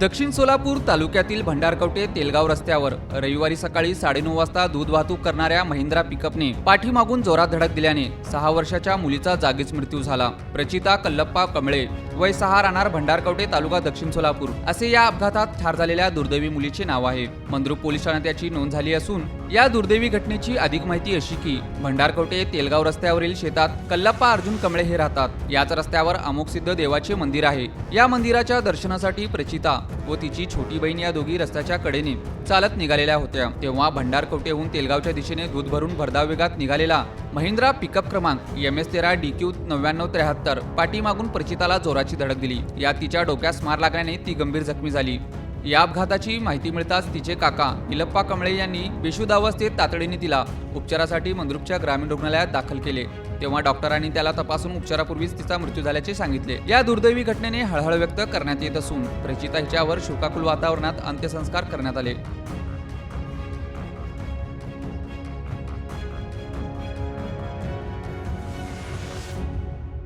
दक्षिण सोलापूर तालुक्यातील भंडारकवटे तेलगाव रस्त्यावर रविवारी सकाळी साडेनऊ वाजता दूध वाहतूक करणाऱ्या महिंद्रा पिकअपने पाठीमागून जोरात धडक दिल्याने सहा वर्षाच्या मुलीचा जागीच मृत्यू झाला. प्रचिता कल्लप्पा कमळे वय सहा राहणार भंडारकवटे तालुका दक्षिण सोलापूर. असे या अपघातात ठार झालेल्या दुर्दैवी मुलीचे नाव आहे. मंद्रुप पोलीस ठाण्यात याची नोंद झाली असून या दुर्दैवी घटनेची अधिक माहिती अशी की भंडारकवटे तेलगाव रस्त्यावरील शेतात कल्लप्पा अर्जुन कमळे हे राहतात. याच रस्त्यावर अमोकसिद्ध देवाचे मंदिर आहे. या मंदिराच्या दर्शनासाठी प्रचिता व तिची छोटी बहीण या दोघी रस्त्याच्या कडेने चालत निघालेल्या होत्या. तेव्हा भंडारकवटेहून तेलगावच्या दिशेने दूध भरून भरधाव वेगात निघालेला महिंद्रा पिकअप क्रमांक एम एस तेरा डी क्यू नव्याण्णव त्र्याहत्तर पाठीमागून प्रचिताला जोराची धडक दिली. यात तिच्या डोक्यास मार लागल्याने ती गंभीर जखमी झाली. या अपघाताची माहिती मिळताच तिचे काका इलप्पा कमळे यांनी बेशुदावस्थेत तातडीने तिला उपचारासाठी मंद्रुपच्या ग्रामीण रुग्णालयात दाखल केले. तेव्हा डॉक्टरांनी त्याला तपासून उपचारापूर्वीच तिचा मृत्यू झाल्याचे सांगितले. या दुर्दैवी घटनेने हळहळ व्यक्त करण्यात येत असून प्रचिता हिच्यावर शोकाकुल वातावरणात अंत्यसंस्कार करण्यात आले.